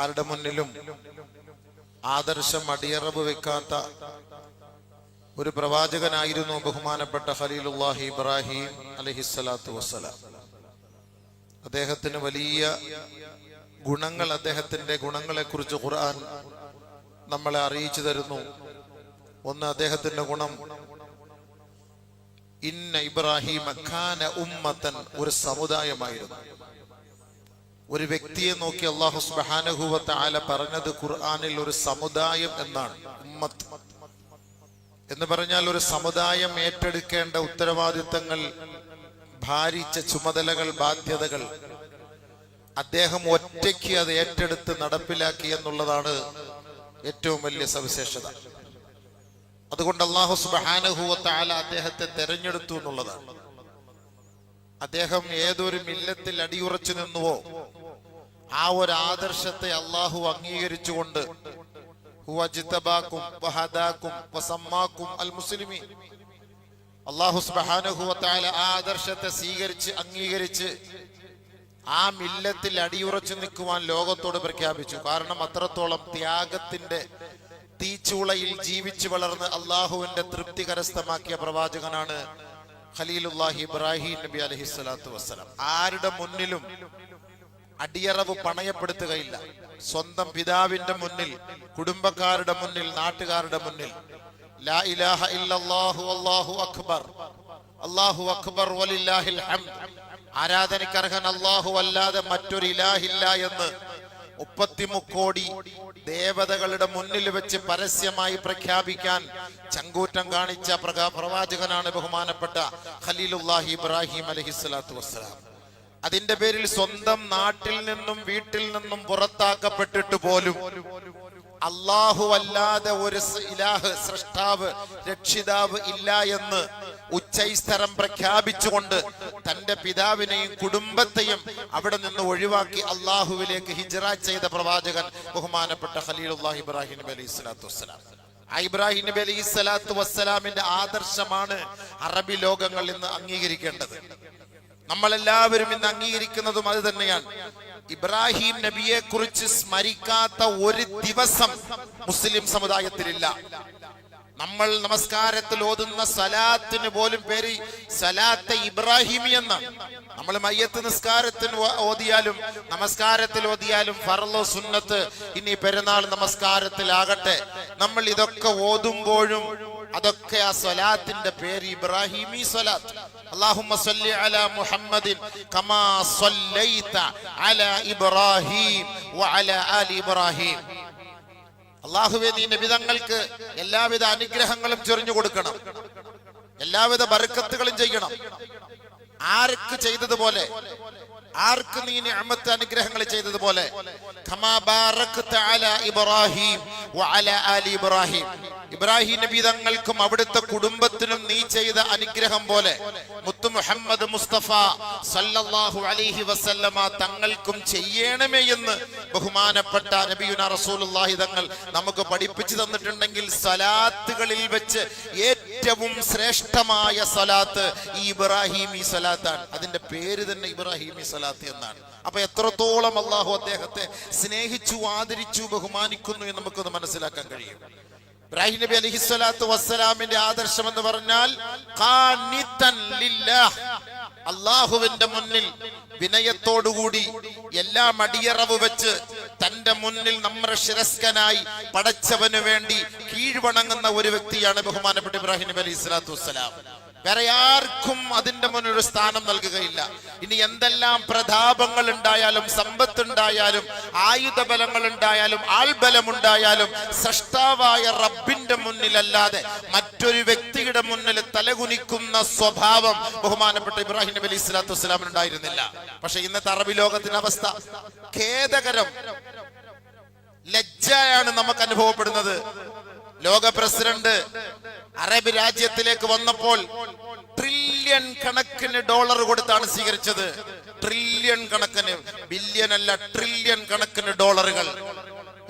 ആരുടെ മുന്നിലും ആദർശം അടിയറവ് വെക്കാത്ത ഒരു പ്രവാചകനായിരുന്നു ബഹുമാനപ്പെട്ട ഖലീലുല്ലാഹി ഇബ്രാഹിം അലഹിസ്സലാത്തു വസ്സലാം. അദ്ദേഹത്തിന് വലിയ ഗുണങ്ങൾ അദ്ദേഹത്തിന്റെ ഗുണങ്ങളെ കുറിച്ച് ഖുർആൻ നമ്മളെ അറിയിച്ചു തരുന്നു. ഒന്ന് അദ്ദേഹത്തിന്റെ ഗുണം ഇന്ന ഇബ്രാഹിം ഖാന ഉമ്മത്തൻ ഒരു സമുദായമായിരുന്നു. ഒരു വ്യക്തിയെ നോക്കി അള്ളാഹു സുബാനഹുവത്ത് ആല പറഞ്ഞത് ഖുർആാനിൽ ഒരു സമുദായം എന്നാണ് ഉമ്മത്ത്. എന്ന് പറഞ്ഞാൽ ഒരു സമുദായം ഏറ്റെടുക്കേണ്ട ഉത്തരവാദിത്തങ്ങൾ ഭാരിച്ച ചുമതലകൾ ബാധ്യതകൾ. അദ്ദേഹം ഒറ്റയ്ക്ക് അത് ഏറ്റെടുത്ത് നടപ്പിലാക്കി എന്നുള്ളതാണ് ഏറ്റവും വലിയ സവിശേഷത. അതുകൊണ്ട് അള്ളാഹു സുബാനഹുവത്ത ആല അദ്ദേഹത്തെ തെരഞ്ഞെടുത്തു എന്നുള്ളതാണ്. അദ്ദേഹം ഏതൊരു മില്ലത്തിൽ അടിയുറച്ചു നിന്നുവോ ആ ഒരു ആദർശത്തെ അള്ളാഹു അംഗീകരിച്ചുകൊണ്ട് ആദർശത്തെ സ്വീകരിച്ച് അംഗീകരിച്ച് ആ മില്ലത്തിൽ അടിയുറച്ചു നിൽക്കുവാൻ ലോകത്തോട് പ്രഖ്യാപിച്ചു. കാരണം അത്രത്തോളം ത്യാഗത്തിന്റെ തീച്ചൂളയിൽ ജീവിച്ചു വളർന്ന് അള്ളാഹുവിന്റെ തൃപ്തി കരസ്ഥമാക്കിയ പ്രവാചകനാണ് ഖലീലുല്ലാഹി ഇബ്രാഹിം നബി അലഹി സ്വലാത്തു വസ്സലാം. ആരുടെ മുന്നിലും അടിയറവ് പണയപ്പെടുത്തുകയില്ല. സ്വന്തം പിതാവിന്റെ മുന്നിൽ കുടുംബക്കാരുടെ മുന്നിൽ നാട്ടുകാരുടെ മുന്നിൽ. ലാ ഇലാഹ ഇല്ലല്ലാഹു അല്ലാഹു അക്ബർ. അല്ലാഹു അക്ബർ ഹംദ്. ആരാധനയ്ക്കർഹൻ അല്ലാഹു അല്ലാതെ മറ്റൊരു ഇലാഹില്ല എന്ന് മുപ്പത്തിമുക്കോടി ദേവതകളുടെ മുന്നിൽ വെച്ച് പരസ്യമായി പ്രഖ്യാപിക്കാൻ ചങ്കൂറ്റം കാണിച്ച പ്രവാചകനാണ് ബഹുമാനപ്പെട്ട ഖലീലുല്ലാഹി ഇബ്രാഹിം അലഹിസ്വലാത്തു വസ്സലാം. അതിന്റെ പേരിൽ സ്വന്തം നാട്ടിൽ നിന്നും വീട്ടിൽ നിന്നും പുറത്താക്കപ്പെട്ടിട്ട് പോലും അള്ളാഹു അല്ലാതെ ഒരു ഇലാഹ് സൃഷ്ടാവ് രക്ഷിതാവ് ഇല്ല എന്ന് ഉച്ചൈസ്തരം പ്രഖ്യാപിച്ചുകൊണ്ട് തന്റെ പിതാവിനെയും കുടുംബത്തെയും അവിടെ നിന്ന് ഒഴിവാക്കി അള്ളാഹുവിലേക്ക് ഹിജറ ചെയ്ത പ്രവാചകൻ ബഹുമാനപ്പെട്ട ഖലീലുല്ലാഹി ഇബ്രാഹിം അലൈഹി സ്വലാത്തു വസ്സലാം. ഇബ്രാഹിം നബി അലൈഹി സ്വലാത്തു വസ്സലാമിന്റെ ആദർശമാണ് അറബി ലോകങ്ങൾ ഇന്ന് അംഗീകരിക്കേണ്ടത്. നമ്മളെല്ലാവരും ഇന്ന് അംഗീകരിക്കുന്നതും അത് തന്നെയാണ്. ഇബ്രാഹിം നബിയെ കുറിച്ച് സ്മരിക്കാത്ത ഒരു ദിവസം മുസ്ലിം സമുദായത്തിലില്ല. നമ്മൾ നമസ്കാരത്തിൽ ഓതുന്ന സലാത്തിന് പോലും പേര് സലാത്ത് ഇബ്രാഹിമി എന്ന. നമ്മൾ മയ്യത്ത് നിസ്കാരത്തിന് ഓതിയാലും നമസ്കാരത്തിൽ ഓതിയാലും ഫറലോ സുന്നത്ത് ഇനി പെരുന്നാൾ നമസ്കാരത്തിലാകട്ടെ. നമ്മൾ ഇതൊക്കെ ഓതുമ്പോഴും അതൊക്കെ ആ സ്വലാത്തിന്റെ പേര് ഇബ്രാഹിമി സ്വലാത്ത് اللهم صل على محمد كما صليت على ابراهيم وعلى ال ابراهيم അള്ളാഹുവെ നീ നബിതങ്ങൾക്ക് എല്ലാവിധ അനുഗ്രഹങ്ങളും ചൊരിഞ്ഞു കൊടുക്കണം എല്ലാവിധ ബർക്കത്തുകളും ചെയ്യണം ആർക്ക് ചെയ്തതുപോലെ ആർക്ക് നീ നിഅമത്ത് അനുഗ്രഹങ്ങൾ ചെയ്തതുപോലെ ഖമാ ബാറക്ത അലാ ഇബ്രാഹിം വഅലാ ആലി ഇബ്രാഹിം ഇബ്രാഹിം നബി തങ്ങൾക്കും അവിടുത്തെ കുടുംബത്തിനും നീ ചെയ്ത അനുഗ്രഹം പോലെ മുത്തു മുഹമ്മദ് മുസ്തഫ സല്ലല്ലാഹു അലൈഹി വസല്ലമ തങ്ങൾക്കും ചെയ്യണമേ എന്ന് ബഹുമാനപ്പെട്ട നബിയുന റസൂലുള്ളാഹി തങ്ങൾ നമുക്ക് പഠിപ്പിച്ചു തന്നിട്ടുണ്ടെങ്കിൽ സലാത്തുകളിൽ വെച്ച് ഏറ്റവും ശ്രേഷ്ഠമായ സലാത്ത് ഈ ഇബ്രാഹിമി സലാത്താണ്. അതിന്റെ പേര് തന്നെ ഇബ്രാഹിമി സലാത്ത് എന്നാണ്. അപ്പൊ എത്രത്തോളം അള്ളാഹു അദ്ദേഹത്തെ സ്നേഹിച്ചു ആദരിച്ചു ബഹുമാനിക്കുന്നു എന്ന് നമുക്കൊന്ന് മനസ്സിലാക്കാൻ കഴിയും. ഇബ്രാഹിം നബി അലൈഹി സ്വലാത്തു വസ്സലാമിന്റെ ആദർശം എന്ന് പറഞ്ഞാൽ. അള്ളാഹുവിന്റെ മുന്നിൽ വിനയത്തോടുകൂടി എല്ലാ മടിയറവ് വെച്ച് തന്റെ മുന്നിൽ നമ്മുടെ ശിരസ്കനായി പടച്ചവന് വേണ്ടി കീഴ്വണങ്ങുന്ന ഒരു വ്യക്തിയാണ് ബഹുമാനപ്പെട്ട ഇബ്രാഹിം നബി അലൈഹി സ്വലാത്തു വസ്സലാം വേറെ ആർക്കും അതിന്റെ മുന്നിൽ ഒരു സ്ഥാനം നൽകുകയില്ല. ഇനി എന്തെല്ലാം പ്രതാപങ്ങൾ ഉണ്ടായാലും സമ്പത്ത് ഉണ്ടായാലും ആയുധബലങ്ങൾ ഉണ്ടായാലും ആൾബലം ഉണ്ടായാലും സൃഷ്ടാവായ റബ്ബിന്റെ മുന്നിലല്ലാതെ മറ്റൊരു വ്യക്തിയുടെ മുന്നിൽ തലകുനിക്കുന്ന സ്വഭാവം ബഹുമാനപ്പെട്ട ഇബ്രാഹിം നബി അലൈഹി സ്വലാത്തു വസ്സലാമിന് ഉണ്ടായിരുന്നില്ല. പക്ഷെ ഇന്നത്തെ അറബി ലോകത്തിന്റെ അവസ്ഥ ഖേദകരം ലജ്ജയാണ് നമുക്ക് അനുഭവപ്പെടുന്നത്. ലോക പ്രസിഡന്റ് അറബ് രാജ്യത്തിലേക്ക് വന്നപ്പോൾ ട്രില്യൺ കണക്കിന് ഡോളർ കൊടുത്താണ് സ്വീകരിച്ചത്. ട്രില്യൺ കണക്കിന് ബില്യൺ അല്ല ട്രില്യൺ കണക്കിന് ഡോളറുകൾ.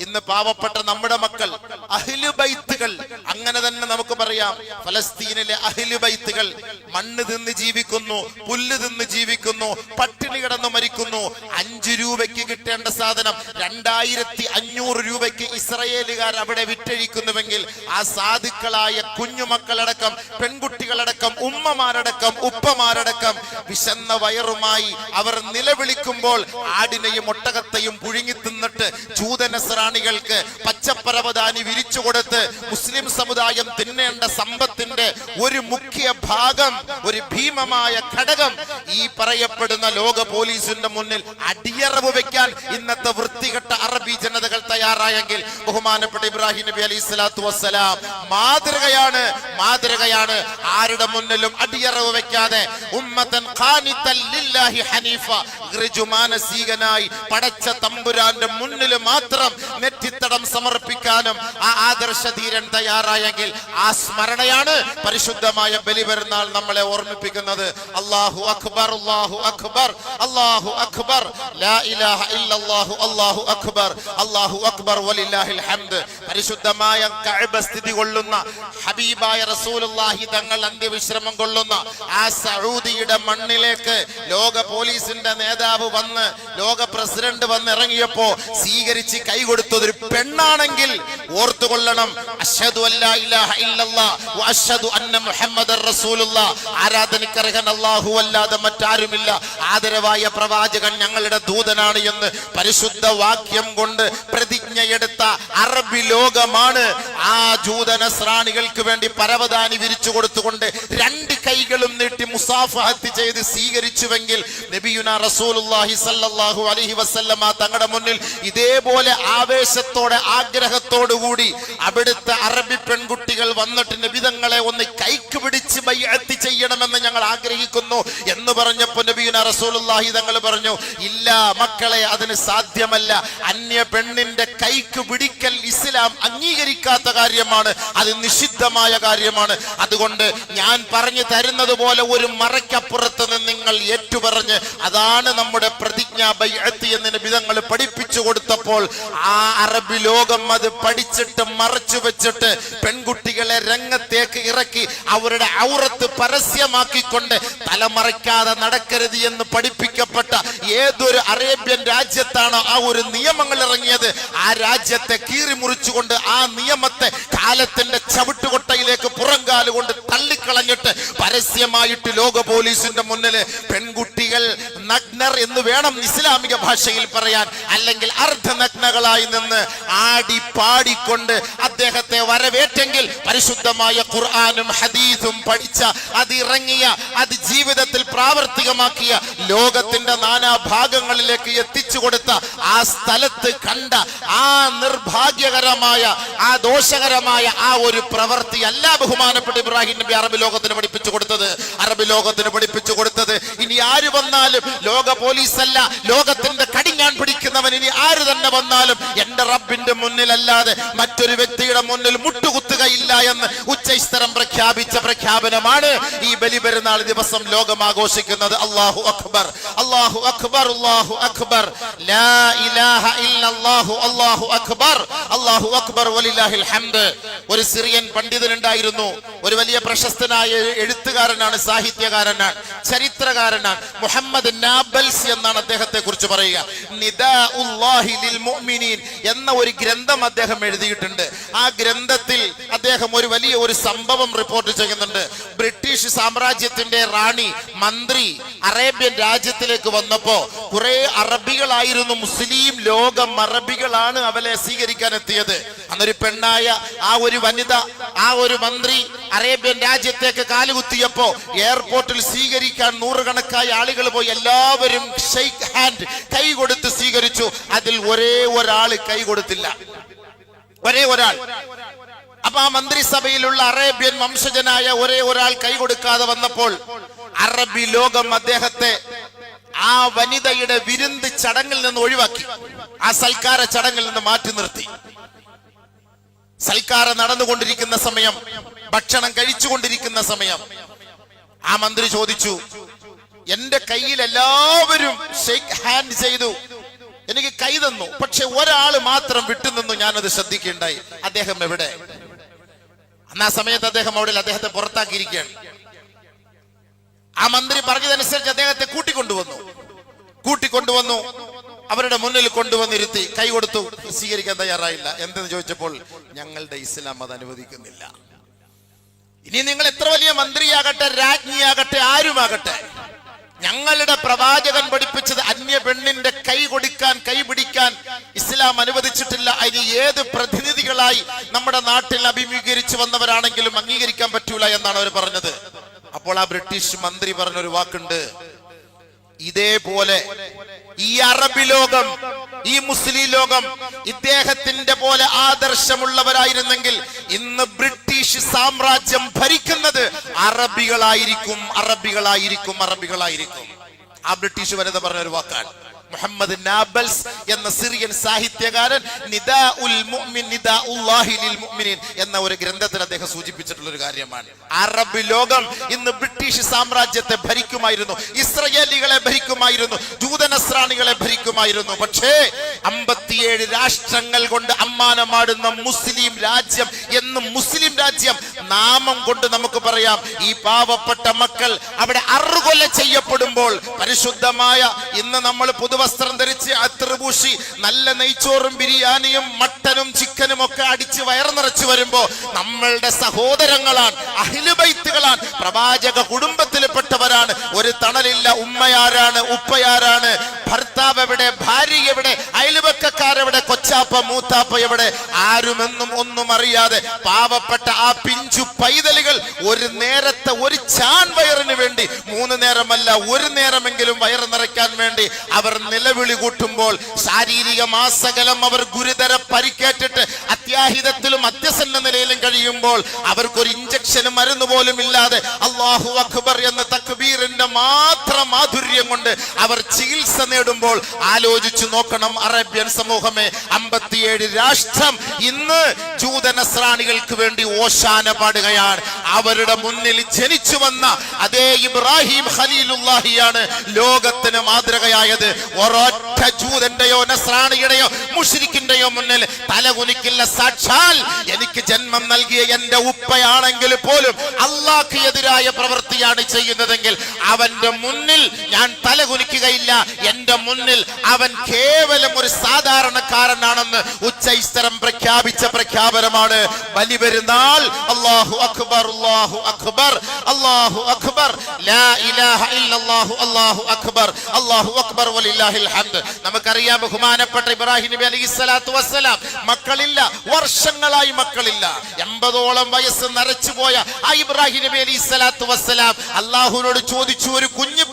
ഇന്ന് പാവപ്പെട്ട നമ്മുടെ മക്കൾ അഹിലുബൈത്തുകൾ അങ്ങനെ തന്നെ നമുക്ക് പറയാം. ഫലസ്തീനിലെ അഹിലു ബൈത്തുകൾ മണ്ണ് തിന്ന് ജീവിക്കുന്നു പുല്ല് തിന്ന് ജീവിക്കുന്നു പട്ടിണി കിടന്ന് മരിക്കുന്നു. അഞ്ചു രൂപയ്ക്ക് കിട്ടേണ്ട സാധനം രണ്ടായിരത്തി അഞ്ഞൂറ് രൂപയ്ക്ക് ഇസ്രയേലുകാർ അവിടെ വിറ്റഴിക്കുന്നുവെങ്കിൽ ആ സാധുക്കളായ കുഞ്ഞുമക്കളടക്കം പെൺകുട്ടികളടക്കം ഉമ്മമാരടക്കം ഉപ്പമാരടക്കം വിശന്ന വയറുമായി അവർ നിലവിളിക്കുമ്പോൾ ആടിനെയും ഒട്ടകത്തെയും പുഴുങ്ങി തിന്നിട്ട് ജൂതനസ്രാണികൾക്ക് പച്ചപ്പരവതാനി വിരിച്ചു കൊടുത്ത് മുസ്ലിം സമുദായം തിന്നേണ്ട സമ്പത്തിന്റെ ഒരു മുഖ്യ ഭാഗം ഒരു ഭീമമായ ഘടകം ഈ പറയപ്പെടുന്ന ലോക പോലീസിന്റെ മുന്നിൽ അടിയറവ് വെക്കാൻ ഇന്നത്തെ വൃത്തികെട്ട അറബി ജനതകൾ തയ്യാറായെങ്കിൽ ബഹുമാനപ്പെട്ട ഇബ്രാഹിം നബി അലൈഹി സ്വലാത്തു വസ്സലാം മാതൃകയാണ് മാതൃകയാണ്. ആരുടെ മുന്നിലും അടിയറവ് വെക്കാതെ ഉമ്മത്തൻ ഹനീഫ ഋജുമാനസീകനായി പടച്ച തമ്പുരാന്റെ മുന്നിൽ മാത്രം നെറ്റിത്തടം സമർപ്പിക്കാനും ആ ആദർശ ധീരൻ തയ്യാറായെങ്കിൽ ആ സ്മരണയാണ് പരിശുദ്ധമായ ബലിപെരുന്നാൾ നമ്മളെ ഓർമ്മിപ്പിക്കുന്നത്. അള്ളാഹു അക്ബർ അള്ളാഹു അക്ബർ അള്ളാഹു അക്ബർ. ലാ ഇലാഹ ഇല്ലല്ലാഹു അല്ലാഹു അക്ബർ. അള്ളാഹു അക്ബർ വലില്ലാഹിൽ ഹംദ്. പരിശുദ്ധമായ കഅബ സ്ഥിതി കൊള്ളുന്ന ഹബീബായ റസൂലുള്ളാഹി തങ്ങൾ അന്ത്യവിശ്രമം കൊള്ളുന്ന ആ സൗദിയുടെ മണ്ണിലേക്ക് ലോക പോലീസിന്റെ നേതാവ് വന്ന് ലോക പ്രസിഡന്റ് വന്ന് ഇറങ്ങിയപ്പോ സ്വീകരിച്ച് കൈകൊടുത്തത് ഒരു പെണ്ണാണെങ്കിൽ ഓർത്തുകൊള്ളണം. അഷ്ഹദു അല്ലാ ഇലാഹ ഇല്ലല്ലാഹ് വ അഷ്ഹദു അന്ന മുഹമ്മദർ റസൂലുള്ളാഹ് ആരാധനക്കർഹൻ അല്ലാഹു അല്ലാതെ മറ്റാരുമില്ല. ആദരവായ പ്രവാചകൻ ഞങ്ങളുടെ ദൂതനാണ് എന്ന് പരിശുദ്ധ വാക്യം കൊണ്ട് പ്രതിജ്ഞയെടുത്ത അറബി ലോകമാണ് ആ ജൂതനസ്രാണികൾക്ക് വേണ്ടി പരവതാനി വിരിച്ചു കൊടുത്തുകൊണ്ട് രണ്ട് കൈകളും നീട്ടി മുസാഫഹത്ത് ചെയ്ത് സ്വീകരിച്ചുവെങ്കിൽ നബിയുന റസൂലുള്ളാഹി സല്ലല്ലാഹു അലൈഹി വസല്ലമ തങ്ങളുടെ മുന്നിൽ ഇതേപോലെ ആവേശത്തോടെ ആഗ്രഹത്തോടു കൂടി അവിടുത്തെ അറബി പെൺകുട്ടികൾ വന്നിട്ട് നബിതങ്ങളെ ഒന്ന് കൈക്ക് പിടിച്ച് ബൈഅത്ത് ചെയ്യണമെന്ന് ഞങ്ങൾ ആഗ്രഹിക്കുന്നു എന്ന് പറഞ്ഞപ്പോൾ നബിയുന റസൂലുള്ളാഹി തങ്ങൾ പറഞ്ഞു ഇല്ല മക്കളെ അതിന് സാധ്യമല്ല. അന്യ പെണ്ണിന്റെ കൈക്ക് പിടിക്കൽ ഇസ്ലാം അംഗീകരിക്കാത്ത കാര്യമാണ്. അത് നിഷിദ്ധമായ കാര്യമാണ്. അതുകൊണ്ട് ഞാൻ പറഞ്ഞു തരുന്നത് പോലെ ഒരു മറയ്ക്കപ്പുറത്ത് നിന്ന് നിങ്ങൾ ഏറ്റുപറഞ്ഞ് അതാണ് നമ്മുടെ പ്രതിജ്ഞ ബൈഅത്ത് എന്ന് വിധങ്ങൾ പഠിപ്പിച്ചു കൊടുത്തപ്പോൾ ആ അറബി ലോകം അത് പഠിച്ചിട്ട് മറച്ചു വെച്ചിട്ട് പെൺകുട്ടികളെ രംഗത്തേക്ക് ഇറക്കി അവരുടെ ഔറത്ത് പരസ്യമാക്കിക്കൊണ്ട് തലമറയ്ക്കാതെ നടക്കരുത് എന്ന് പഠിപ്പിക്കപ്പെട്ട ഏതൊരു അറേബ്യൻ രാജ്യത്താണ് ആ ഒരു നിയമങ്ങൾ ഇറങ്ങിയത്. ആ രാജ്യത്തെ കീറി മുറിച്ചുകൊണ്ട് ആ നിയമത്തെ കാലത്തിന്റെ ചവിട്ടുകൊട്ടയിലേക്ക് പുറംകാൽ കൊണ്ട് തള്ളിക്കളഞ്ഞിട്ട് പരസ്യമായിട്ട് ലോക പോലീസിന്റെ മുന്നിൽ പെൺകുട്ടികൾ നഗ്നർ എന്ന് വേണം ഇസ്ലാമിക ഭാഷയിൽ പറയാൻ. അല്ലെങ്കിൽ അർദ്ധനഗ്നകളായി നിന്ന് ആടി പാടിക്കൊണ്ട് അദ്ദേഹത്തെ വരവേറ്റെങ്കിൽ പരിശുദ്ധമായ ഖുർആാനും ഹദീസും പഠിച്ച അതിറങ്ങിയ അത് ജീവിതത്തിൽ പ്രാവർത്തികമാക്കിയ ലോകത്തിന്റെ നാനാ ഭാഗങ്ങളിലേക്ക് എത്തിച്ചു കൊടുത്ത ആ സ്ഥലത്ത് കണ്ട ആ നിർഭാഗ്യകരമായ ആ ദോഷകരമായ ആ ഒരു പ്രവൃത്തി അല്ല ബഹുമാനപ്പെട്ട ഇബ്രാഹിം നബി അറബി ലോകത്തിന് പഠിപ്പിച്ചു കൊടുത്തത്. അറബി ലോകത്തിന് പഠിപ്പിച്ചു കൊടുത്തത്. ഇനി ആര് വന്നാലും ലോക പോലീസ് അല്ല ലോകത്തിന്റെ കടിഞ്ഞാൻ പിടിക്കുന്നവൻ ഇനി ആര് തന്നെ വന്നാലും എന്റെ റബ്ബിന്റെ മുന്നിലല്ലാതെ മറ്റൊരു വ്യക്തിയുടെ മുന്നിൽ മുട്ടുകുത്തുകയില്ല എന്ന് ഉച്ചസ്ഥരം പ്രഖ്യാപിച്ച പ്രഖ്യാപനമാണ് ഈ ബലി പെരുന്നാൾ ദിവസം ലോകം ആഘോഷിക്കുന്നത്. അള്ളാഹു അക്ബർ അള്ളാഹു അക്ബർ അള്ളാഹു അക്ബർ. ലാ ഇലാഹ ഇല്ലല്ലാഹു അല്ലാഹു അക്ബർ. അള്ളാഹു അക്ബർ വലില്ലാഹിൽ ഹംദ്. ഒരു സിറിയൻ പണ്ഡിതനുണ്ടായിരുന്നു. ഒരു വലിയ പ്രശസ്തനായ എഴുത്തുകാരനാണ് സാഹിത്യകാരനാണ് ചരിത്രകാരനാണ് മുഹമ്മദ് നാബൽസ് എന്നാണ് അദ്ദേഹത്തെ കുറിച്ച് പറയുക എന്ന ഒരു ഗ്രന്ഥം അദ്ദേഹം എഴുതിയിട്ടുണ്ട്. ആ ഗ്രന്ഥത്തിൽ അദ്ദേഹം ഒരു വലിയ ഒരു സംഭവം റിപ്പോർട്ട് ചെയ്യുന്നുണ്ട്. ബ്രിട്ടീഷ് സാമ്രാജ്യത്തിന്റെ റാണി മന്ത്രി അറേബ്യൻ രാജ്യത്തിലേക്ക് വന്നപ്പോ കുറെ അറബികളായിരുന്നു മുസ്ലിം ലോകം അറബികളാണ് അവലെ സ്വീകരിക്കാൻ എത്തിയത് അന്നൊരു പെണ്ണായ ആ ഒരു വനിത ആ ഒരു മന്ത്രി അറേബ്യൻ രാജ്യത്തേക്ക് കാലുകുത്തിയപ്പോ എയർപോർട്ടിൽ സ്വീകരിക്കാൻ നൂറുകണക്കായ ആളുകൾ പോയി എല്ലാവരും ഷെയ്ക്ക് ഹാൻഡ് കൈ കൊടുത്ത് സ്വീകരിച്ചു. അതിൽ ഒരേ ഒരാൾ കൈ കൊടുത്തില്ല. ഒരേ ഒരാൾ. അപ്പൊ ആ മന്ത്രിസഭയിലുള്ള അറേബ്യൻ വംശജനായ ഒരേ ഒരാൾ കൈ കൊടുക്കാതെ വന്നപ്പോൾ അറബി ലോകം അദ്ദേഹത്തെ ആ വനിതയുടെ വിരുന്ന് ചടങ്ങിൽ നിന്ന് ഒഴിവാക്കി. ആ സൽക്കാര ചടങ്ങിൽ നിന്ന് മാറ്റി നിർത്തി. സൽക്കാരം നടന്നുകൊണ്ടിരിക്കുന്ന സമയം ഭക്ഷണം കഴിച്ചുകൊണ്ടിരിക്കുന്ന സമയം. ആ മന്ത്രി ചോദിച്ചു എന്റെ കയ്യിൽ എല്ലാവരും ഷെയ്ക്ക് ഹാൻഡ് ചെയ്തു. എനിക്ക് കൈ തന്നു. പക്ഷെ ഒരാൾ മാത്രം വിട്ടുനിന്നു ഞാനത് ശ്രദ്ധിക്കുകയുണ്ടായി. അദ്ദേഹം എവിടെ? അന്ന് സമയത്ത് അദ്ദേഹം അവിടെ അദ്ദേഹത്തെ പുറത്താക്കിയിരിക്കുകയാണ്. ആ മന്ത്രി പറഞ്ഞതനുസരിച്ച് അദ്ദേഹത്തെ കൂട്ടിക്കൊണ്ടുവന്നു. കൂട്ടിക്കൊണ്ടുവന്നു. അവരുടെ മുന്നിൽ കൊണ്ടുവന്നിരുത്തി കൈ കൊടുത്തു. സ്വീകരിക്കാൻ തയ്യാറായില്ല. എന്തെന്ന് ചോദിച്ചപ്പോൾ ഞങ്ങളുടെ ഇസ്ലാം അത് അനുവദിക്കുന്നില്ല. ഇനി നിങ്ങൾ എത്ര വലിയ മന്ത്രിയാകട്ടെ രാജ്ഞിയാകട്ടെ ആരുമാകട്ടെ ഞങ്ങളുടെ പ്രവാചകൻ പഠിപ്പിച്ചത് അന്യ പെണ്ണിന്റെ കൈ കൊടുക്കാൻ കൈ പിടിക്കാൻ ഇസ്ലാം അനുവദിച്ചിട്ടില്ല. അതിന് ഏത് പ്രതിനിധികളായി നമ്മുടെ നാട്ടിൽ അഭിമുഖീകരിച്ചു വന്നവരാണെങ്കിലും അംഗീകരിക്കാൻ പറ്റൂല എന്നാണ് അവർ പറഞ്ഞത്. അപ്പോൾ ആ ബ്രിട്ടീഷ് മന്ത്രി പറഞ്ഞൊരു വാക്കുണ്ട്. ഇതേപോലെ ഈ അറബി ലോകം ഈ മുസ്ലിം ലോകം ഇദ്ദേഹത്തിന്റെ പോലെ ആദർശമുള്ളവരായിരുന്നെങ്കിൽ ഇന്ന് ബ്രിട്ടീഷ് സാമ്രാജ്യം ഭരിക്കുന്നത് അറബികളായിരിക്കും അറബികളായിരിക്കും അറബികളായിരിക്കും. ആ ബ്രിട്ടീഷ് വനിത പറഞ്ഞ ഒരു വാക്കാണ്. മുഹമ്മദ് നാബൽസ് എന്ന സിറിയൻ സാഹിത്യകാരൻ നിദാ ഉൽ മുഅ്മിൻ നിദാ ഉല്ലാഹി ലിൽ മുഅ്മിനീൻ എന്ന ഒരു ഗ്രന്ഥത്തിൽ അദ്ദേഹം സൂചിപ്പിച്ചിട്ടുള്ള ഒരു കാര്യമാണ്. അറബ് ലോകം ഇന്ന് ബ്രിട്ടീഷ് സാമ്രാജ്യത്തെ ഭരിക്കുമായിരുന്നു ഇസ്രയേലികളെ ഭരിക്കുമായിരുന്നു ജൂതനസ്രാണികളെ ഭരിക്കുമായിരുന്നു. പക്ഷേ അമ്പത്തിയേഴ് രാഷ്ട്രങ്ങൾ കൊണ്ട് അമ്മാനമാടുന്ന മുസ്ലിം രാജ്യം എന്ന് മുസ്ലിം രാജ്യം നാമം കൊണ്ട് നമുക്ക് പറയാം. ഈ പാവപ്പെട്ട മക്കൾ അവിടെ അറുകൊല ചെയ്യപ്പെടുമ്പോൾ പരിശുദ്ധമായ ഇന്ന് നമ്മൾ പുതുവസ്ത്രം ധരിച്ച് അത്രപൂശി നല്ല നെയ്ച്ചോറും ബിരിയാണിയും മട്ടനും ചിക്കനും ഒക്കെ അടിച്ച് വയറ് നിറച്ചു വരുമ്പോൾ നമ്മളുടെ സഹോദരങ്ങളാണ് അഹിലുബൈത്തുകളാണ് പ്രവാചക കുടുംബത്തിൽപ്പെട്ടവരാണ്. ഒരു തണലില്ല ഉമ്മയാരാണ് ഉപ്പയാരാണ് ഭർത്താവ് എവിടെ ഭാര്യ എവിടെ അയൽവക്കക്കാരെവിടെ കൊച്ചാപ്പ മൂത്താപ്പ എവിടെ? ആരുമെന്നും ഒന്നും അറിയാതെ പാവപ്പെട്ട ആ പിഞ്ചു പൈതലുകൾ ഒരു നേരത്തെ ഒരു ചാൻ വയറിന് വേണ്ടി മൂന്ന് നേരമല്ല ഒരു നേരമെങ്കിലും വയറ് നിറയ്ക്കാൻ വേണ്ടി അവർ നിലവിളി കൂട്ടുമ്പോൾ ശാരീരിക മാസകലം അവർ ഗുരുതര പരിക്കേറ്റിട്ട് അത്യാഹിതത്തിലും അത്യസന്ന നിലയിലും കഴിയുമ്പോൾ അവർക്കൊരു ഇഞ്ചക്ഷനും മരുന്ന് പോലും ഇല്ലാതെ അള്ളാഹു അക്ബർ എന്ന തക്ബീറിന്റെ മാത്രം മാധുര്യം കൊണ്ട് അവർ ചികിത്സ നേടുമ്പോൾ ആലോചിച്ചു നോക്കണം അറേബ്യൻ സമൂഹമേ അമ്പത്തിയേഴ് രാഷ്ട്രം ഇന്ന് ജൂതനസ്രാണികൾക്ക് വേണ്ടി ഓശാന പാടുകയാണ്. അവരുടെ മുന്നിൽ ജനിച്ചു വന്ന അതേ ഇബ്രാഹിം ഖലീലുല്ലാഹിയാണ് ലോകത്തിന് മാതൃകയായത്. ഒരൊറ്റ ജൂതന്റെയോ നസ്രാണിയുടെയോ മുഷിരിക്കിന്റെയോ മുന്നിൽ തലകുനിക്കില്ല സാക്ഷാൽ എനിക്ക് ജന്മം നൽകിയ എന്റെ ഉപ്പയാണെങ്കിൽ പോലും അള്ളാഹ് എതിരായ പ്രവൃത്തിയാണ് ചെയ്യുന്നതെങ്കിൽ അവന്റെ മുന്നിൽ ഞാൻ തലകുനിക്കുകയില്ല. എന്റെ മുന്നിൽ അവൻ കേവലം ഒരു സാധാരണക്കാരനാണെന്ന് ഉച്ചൈസ്തരം പ്രഖ്യാപിച്ച പ്രഖ്യാപനമാണ്. ബലിപെരുന്നാൾ അള്ളാഹു അക്ബർ അള്ളാഹു അക്ബർ അള്ളാഹു അക്ബർ. ലാ ഇലാഹ ഇല്ലല്ലാഹു അല്ലാഹു അക്ബർ. അള്ളാഹു അക്ബർ വലില്ലാഹിൽ ഹംദ്. നമുക്കറിയാം ബഹുമാനപ്പെട്ട ഇബ്രാഹിം നബി അലൈഹി സ്വലാത്തു വസ്സലാം മക്കളില്ല വർഷങ്ങളായി മക്കളില്ല. എൺപതോളം വയസ്സ് നരച്ചു പോയ ആ ഇബ്രാഹിം നബി അലൈഹി സ്വലാത്തു വസ്സലാം അള്ളാഹുവിനോട് ചോദിച്ചു ഒരു കുഞ്ഞു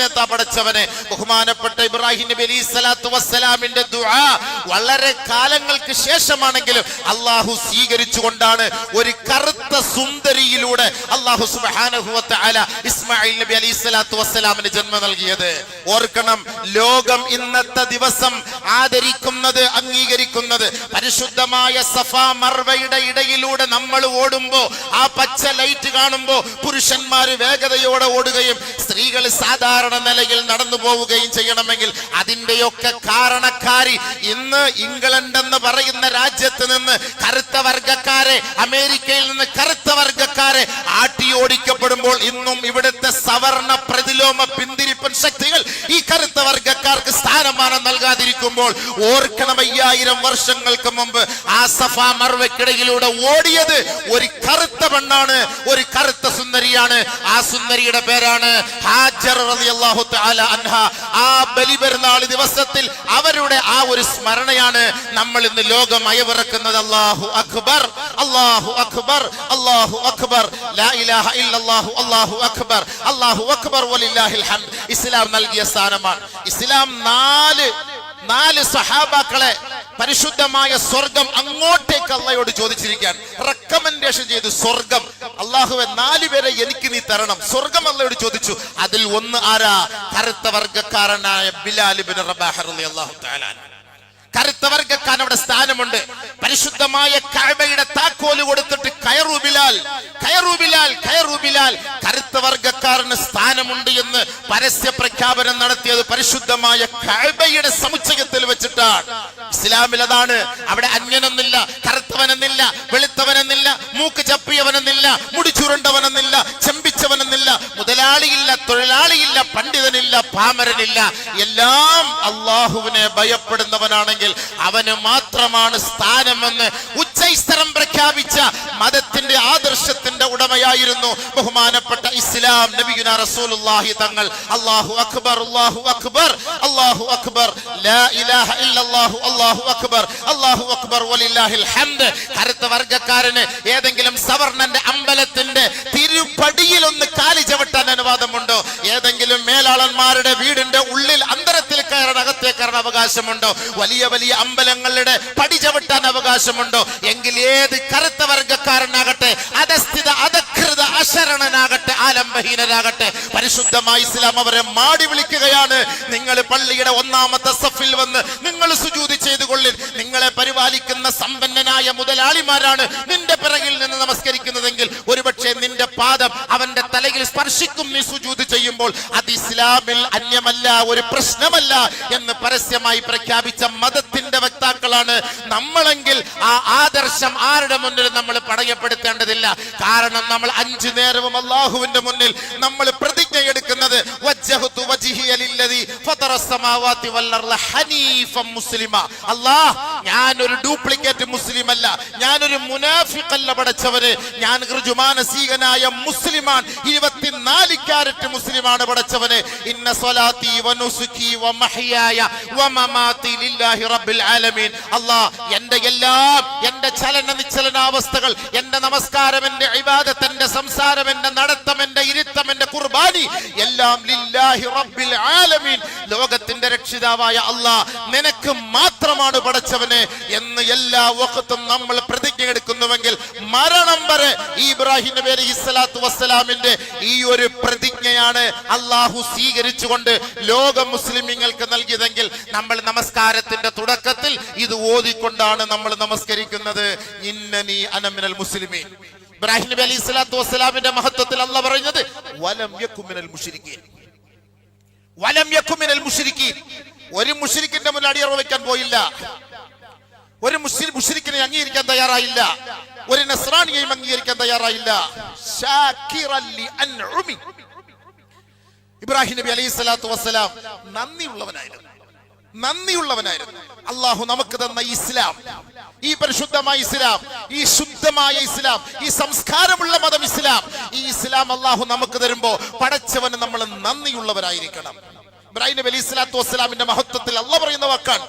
നേതാ പടച്ചവനെ? ബഹുമാനപ്പെട്ട ഇബ്രാഹിം നബി അലൈഹി സ്വലാത്തു വസ്സലാമിന്റെ ദുആ വളരെ കാലങ്ങൾക്ക് ശേഷമാണെങ്കിലും അള്ളാഹു സ്വീകരിച്ചുകൊണ്ടാണ് ഒരു കറുത്ത സുന്ദരിയിലൂടെ അള്ളാഹു സുബ്ഹാനഹു വ തആല ഇസ്മായിൽ നബി അലൈഹി സ്വലാത്തു വസ്സലാമിന് ജന്മം നൽകിയത്. ഓർക്കണം ലോകം ഇന്നത്തെ ദിവസം ആദരിക്കുന്നത് അംഗീകരിക്കുന്നത്. പരിശുദ്ധമായ സഫാ മർവയുടെ ഇടയിലൂടെ നമ്മൾ ഓടുമ്പോ ആ പച്ച ലൈറ്റ് കാണുമ്പോ പുരുഷന്മാര് വേഗതയോടെ ഓടുകയും സ്ത്രീകൾ സാധാരണ നിലയിൽ നടന്നു പോവുകയും ചെയ്യണമെങ്കിൽ അതിന്റെയൊക്കെ കാരണക്കാരി ഇന്ന് ഇംഗ്ലണ്ട് എന്ന് പറയുന്ന രാജ്യത്ത് നിന്ന് കറുത്ത വർഗക്കാരെ അമേരിക്കയിൽ നിന്ന് കറുത്ത വർഗക്കാരെ ആട്ടി ഓടിക്കപ്പെടുമ്പോൾ ഇന്നും ഇവിടുത്തെ സവർണ പ്രതിലോമ പിന്തിരിപ്പൻ ശക്തികൾ ഈ കറുത്ത വർഗക്കാർക്ക് സ്ഥാനമാനം നൽകാതിരിക്കുമ്പോൾ ഓർക്കണം അയ്യായിരം വർഷങ്ങൾക്ക് മുമ്പ് ആ സഫ മർവയ്ക്കിടയിലൂടെ ഓടിയത് ഒരു കറുത്ത പെണ്ണാണ് ഒരു കറുത്ത സുന്ദരിയാണ്. ആ സുന്ദരിയുടെ പേരാണ് ഹാജർ അൻഹ. ആ ബലിപെരുന്നാൾ ദിവസത്തിൽ അവരുടെ ആ ഒരു സ്മരണയാണ് നമ്മൾ ഇന്ന് ലോകം അയവിറക്കുന്നത് അള്ളാഹു അക്ബർ അള്ളാഹു അക്ബർ. അള്ളാഹു അക്ബർ. അള്ളാഹു അക്ബർ അള്ളാഹു അക്ബർ ഇസ്ലാം നൽകിയ സ്ഥാനമാണ്. ഇസ്ലാം നാല് നാല് സഹാബാക്കളെ പരിശുദ്ധമായ സ്വർഗം അങ്ങോട്ടേക്ക് അള്ളയോട് ചോദിച്ചിരിക്കാൻ റെക്കമെൻഡേഷൻ ചെയ്തു സ്വർഗം. അള്ളാഹുവെ നാല് പേരെ എനിക്ക് നീ തരണം. സ്വർഗം അള്ളയോട് ചോദിച്ചു. അതിൽ ഒന്ന് ആരാ? കറുത്ത വർഗക്കാരനായ ബിലാലിബിൻ റബാഹർ റളിയല്ലാഹു തആല അൻഹു. കറുത്ത വർഗക്കാരൻ അവിടെ സ്ഥാനമുണ്ട്. പരിശുദ്ധമായ കഅബയുടെ താക്കോൽ കൊടുത്തിട്ട് കയറു ബിലാൽ കയറു ബിലാൽ കറുത്ത വർഗക്കാരന് സ്ഥാനമുണ്ട് എന്ന് പരസ്യ പ്രഖ്യാപനം നടത്തിയത് പരിശുദ്ധമായ കഅബയുടെ സമുച്ചയത്തിൽ വെച്ചിട്ടാണ്. ഇസ്ലാമിൽ അതാണ് അവിടെ അന്യനെന്നില്ല കറുത്തവനെന്നില്ല വെളുത്തവനെന്നില്ല മൂക്ക് ചപ്പിയവനെന്നില്ല മുടി ചെമ്പിച്ചവനെന്നില്ല മുതലാളിയില്ല തൊഴിലാളിയില്ല പണ്ഡിതനില്ല പാമരനില്ല. എല്ലാം അള്ളാഹുവിനെ ഭയപ്പെടുന്നവനാണെങ്കിൽ അവന് മാത്രമാണ് സ്ഥാനമെന്ന് ഉച്ചൈസ്തരം പ്രഖ്യാപിച്ച മതത്തിന്റെ ആദർശത്തിന്റെ ഉടമയായിരുന്നു ബഹുമാനപ്പെട്ട ഇസ്ലാം നബിയുന റസൂലുള്ളാഹി തങ്ങൾ. അല്ലാഹു അക്ബർ അല്ലാഹു അക്ബർ അല്ലാഹു അക്ബർ. ലാ ഇലാഹ ഇല്ലല്ലാഹു അല്ലാഹു അക്ബർ. അല്ലാഹു അക്ബർ വലില്ലാഹിൽ ഹംദ്. കറുത്ത ഏതെങ്കിലും സവർണന്റെ അമ്പലത്തിന്റെ തിരുപ്പടിയിൽ ഒന്ന് കാലി ചവിട്ടാൻ അനുവാദമുണ്ടോ? ഏതെങ്കിലും മേലാളന്മാരുടെ വീടിന്റെ ഉള്ളിൽ അന്തരത്തിൽ കയറാൻ അകത്തേ കയറാൻ അവകാശമുണ്ടോ? വലിയ വലിയ അമ്പലങ്ങളുടെ പടി ചവിട്ടാൻ അവകാശമുണ്ടോ? എങ്കിൽ ഏത് കറുത്ത വർഗക്കാരനാകട്ടെ അധസ്ഥിത അധകൃത അശരണനാകട്ടെ ആലംബഹീനരാകട്ടെ പരിശുദ്ധമായ ഇസ്ലാം അവരെ മാടി വിളിക്കുകയാണ്. നിങ്ങൾ പള്ളിയുടെ ഒന്നാമത്തെ സഫിൽ വന്ന് നിങ്ങൾ സുജൂതി ചെയ്തുകൊള്ളിൽ നിങ്ങളെ പരിപാലിക്കുന്ന സമ്പന്നനായ മുതലാളിമാരാണ് നിന്റെ പിറകിൽ നിന്ന് നമസ്കരിക്കുന്നതെങ്കിൽ ഒരുപക്ഷെ നിന്റെ പാദം അവന്റെ തലയിൽ സ്പർശിക്കും നീ സുജൂത് ചെയ്യുമ്പോൾ അത് ഇസ്ലാമിൽ അന്യമല്ല ഒരു പ്രശ്നമല്ല എന്ന് പരസ്യമായി പ്രഖ്യാപിച്ച മതത്തിന്റെ വക്താക്കളാണ്. നമ്മളെങ്കിൽ ആ ആദർശം ആരുടെ മുന്നിൽ നമ്മൾ പടയപ്പെടുത്തേണ്ടതില്ല? കാരണം നമ്മൾ അഞ്ചു നേരവും അള്ളാഹുവിന്റെ മുന്നിൽ നമ്മൾ പ്രതിജ്ഞ എടുക്കുന്നത് സമവാത്തി വല്ലർല ഹനീഫം മുസ്ലിമ അല്ലാ ഒരു ഡ്യൂപ്ലിക്കേറ്റ് മുസ്ലിം അല്ല ഞാനൊരു മുനാഫിഖല്ല പടച്ചവന്. ഞാൻ ഋജുമാനസീകനായ മുസ്ലിമാൻ ഇരുപത്തിനാല് ക്യാരറ്റ് മുസ്ലിമാണ് പടച്ചവന്. ഇന്ന സ്വലാത്തി വനുസുക്കി വമഹിയായ വമമാത്തി ലില്ലാഹി റബ്ബിൽ ആലമീൻ. അല്ലാ എന്റെ എല്ലാം എന്റെ ചലന നിശ്ചലനാവസ്ഥകൾ എന്റെ നമസ്കാരം എന്റെ ഇബാദത്ത് എന്റെ സംസാരം എന്റെ നടത്തം എന്റെ ഇരുത്തം എന്റെ കുർബാനി എല്ലാം ലില്ലാഹി റബ്ബിൽ ആലമീൻ. ലോകത്തിൽ ലോകത്തിന്റെ രക്ഷിതാവായ അല്ലാഹ് നിനക്ക് മാത്രമാണ് പടച്ചവന് എന്ന് എല്ലാ വക്കത്തും നമ്മൾ പ്രതിജ്ഞ എടുക്കുന്നുവെങ്കിൽ മരണം വരെ ഇബ്രാഹിം നബി അലി ഇസ്ലാത്തു വസ്സലാമിന്റെ ഈ ഒരു പ്രതിജ്ഞയാണ് അള്ളാഹു സ്വീകരിച്ചുകൊണ്ട് ലോക മുസ്ലിമീങ്ങൾക്ക് നൽകിയതെങ്കിൽ നമ്മൾ നമസ്കാരത്തിന്റെ തുടക്കത്തിൽ ഇത് ഓതിക്കൊണ്ടാണ് നമ്മൾ നമസ്കരിക്കുന്നത്. ഇന്നനി അനമിനൽ മുസ്ലിമീൻ. ഇബ്രാഹിം നബി അലൈഹി സ്വലാത്തു വസ്സലാമിന്റെ മഹത്വത്തിൽ അല്ല പറയുന്നത് വലം യക്കുമിനൽ മുഷിരിക്കീൻ വലം യക്കുമിനൽ മുഷിരിക്കീൻ ഒരു മുഷിരിക്കിന്റെ മുന്നിൽ അടിയറവ് വെക്കാൻ പോയില്ല. ഒരു മുസ്ലിം മുഷിരിക്കിനെ അംഗീകരിക്കാൻ തയ്യാറായില്ല. ഒരു നസ്രാണിയെയും അംഗീകരിക്കാൻ തയ്യാറായില്ല. ഇബ്രാഹിം നബി അലൈഹി സ്വലാത്തു വസ്സലാം നന്ദിയുള്ളവനായിരുന്നു. നന്ദിയുള്ളവനായിരുന്നു. അള്ളാഹു നമുക്ക് തന്ന ഇസ്ലാം ഈ പരിശുദ്ധമായ ഇസ്ലാം ഈ ശുദ്ധമായ ഇസ്ലാം ഈ സംസ്കാരമുള്ള മതം ഇസ്ലാം ഈ ഇസ്ലാം അള്ളാഹു നമുക്ക് തരുമ്പോ പടച്ചവന് നമ്മൾ നന്ദിയുള്ളവരായിരിക്കണം. ഇബ്രാഹിം നബി അലൈഹി സ്വലാത്തു വസ്സലാമിന്റെ മഹത്വത്തിൽ അല്ല പറയുന്ന വാക്കാണ്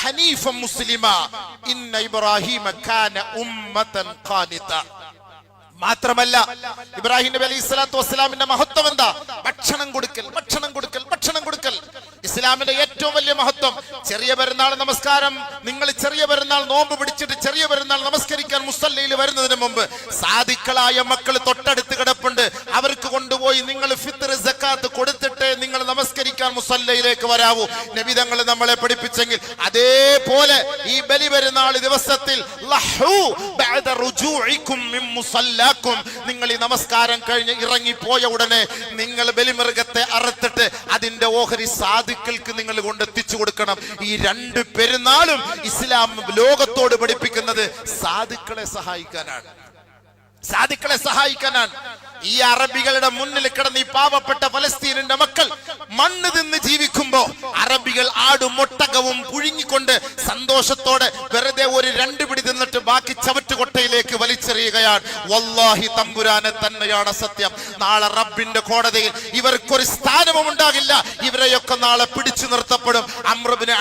ഹനീഫൻ മുസ്ലിമാ ഇന്ന ഇബ്രാഹിമ കാന ഉമ്മതൻ ഖാനിത. മാത്രമല്ല ഇബ്രാഹിം നബി അലൈഹി സ്വലാത്തു വസ്സലാമിന്റെ മഹത്വം എന്താ? ഭക്ഷണം കൊടുക്കൽ ഭക്ഷണം കൊടുക്കൽ ഭക്ഷണം കൊടുക്കൽ. ഇസ്ലാമിന്റെ ഏറ്റവും വലിയ മഹത്വം ചെറിയ പെരുന്നാൾ നമസ്കാരം. നിങ്ങൾ ചെറിയ പെരുന്നാൾ നോമ്പ് പിടിച്ചിട്ട് ചെറിയ പെരുന്നാൾ നമസ്കരിക്കാൻ മുസല്ലയിൽ വരുന്നതിന് മുമ്പ് സാധിക്കളായ മക്കൾ തൊട്ടടുത്ത് കിടപ്പുണ്ട്. അവർക്ക് കൊണ്ടുപോയി നിങ്ങൾ ഫിത്തർ സക്കാത്ത് കൊടുത്തിട്ട് നിങ്ങൾ നമസ്കരിക്കാൻ മുസല്ലയിലേക്ക് വരാവൂ. നബിതങ്ങൾ നമ്മളെ പഠിപ്പിച്ചെങ്കിൽ അതേപോലെ ഈ ബലി പെരുന്നാൾ ദിവസത്തിൽ ലഹു ബഅദ റുജൂഇകും മിൻ മുസല്ലാക്കും നിങ്ങൾ ഈ നമസ്കാരം കഴിഞ്ഞ് ഇറങ്ങിപ്പോയ പോയ ഉടനെ നിങ്ങൾ ബലിമൃഗത്തെ അറുത്തിട്ട് അതിന്റെ ഓഹരി സാധുക്കൾക്ക് നിങ്ങൾ കൊണ്ടെത്തിച്ചു കൊടുക്കണം. ഈ രണ്ട് പെരുന്നാളും ഇസ്ലാം ലോകത്തോട് പഠിപ്പിക്കുന്നത് സാധുക്കളെ സഹായിക്കാനാണ്. സാധുക്കളെ സഹായിക്കാനാണ്. ഈ അറബികളുടെ മുന്നിൽ കിടന്ന് ഈ പാവപ്പെട്ട ഫലസ്തീനിന്റെ മക്കൾ മണ്ണ് തിന്ന് ജീവിക്കുമ്പോ അറബികൾ ആടും ഒട്ടകവും പുഴുങ്ങിക്കൊണ്ട് സന്തോഷത്തോടെ വെറുതെ ഒരു രണ്ട് പിടി തിന്നിട്ട് ബാക്കി ചവറ്റുകൊട്ടയിലേക്ക് വലിച്ചെറിയുകയാണ്. വല്ലാഹി തമ്പുരാനെ തന്നെയാണ് സത്യം. നാളെ റബ്ബിന്റെ കോടതിയിൽ ഇവർക്കൊരു സ്ഥാനവും ഉണ്ടാകില്ല. ഇവരെയൊക്കെ നാളെ പിടിച്ചു നിർത്തപ്പെടും. അമ്രബിന്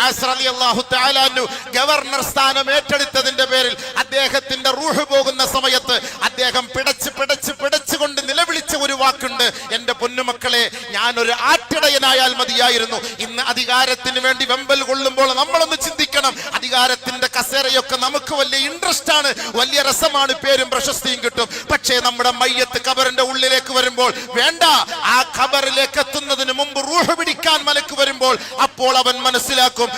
ഗവർണർ സ്ഥാനം ഏറ്റെടുത്തതിന്റെ പേരിൽ അദ്ദേഹത്തിന്റെ റൂഹ് പോകുന്ന സമയത്ത് അദ്ദേഹം പിടച്ച് പിടച്ച് പിടച്ചുകൊണ്ട് നിലവിളിച്ച ഒരു വാക്കുണ്ട്. എന്റെ പൊന്നുമക്കളെ ഞാൻ ഒരു ആട്ടിടയനായാൽ മതിയായിരുന്നു. ഇന്ന് അധികാരത്തിന് വേണ്ടി വെമ്പൽ കൊള്ളുമ്പോൾ നമ്മളൊന്ന് ചിന്തിക്കണം. അധികാരത്തിന്റെ കസേരയൊക്കെ നമുക്ക് വലിയ ഇൻട്രസ്റ്റ് ആണ്. വലിയ രസമാണ് പേരും പ്രശസ്തിയും കിട്ടും. പക്ഷേ നമ്മുടെ മയ്യത്ത് ഖബറിന്റെ ഉള്ളിലേക്ക് വരുമ്പോൾ വേണ്ട. ആ ഖബറിലേക്ക് എത്തുന്നതിന് മുമ്പ് റൂഹ് പിടിക്കാൻ മലക്ക് വരുമ്പോൾ അപ്പോൾ അവൻ മനസ്സിലാക്കും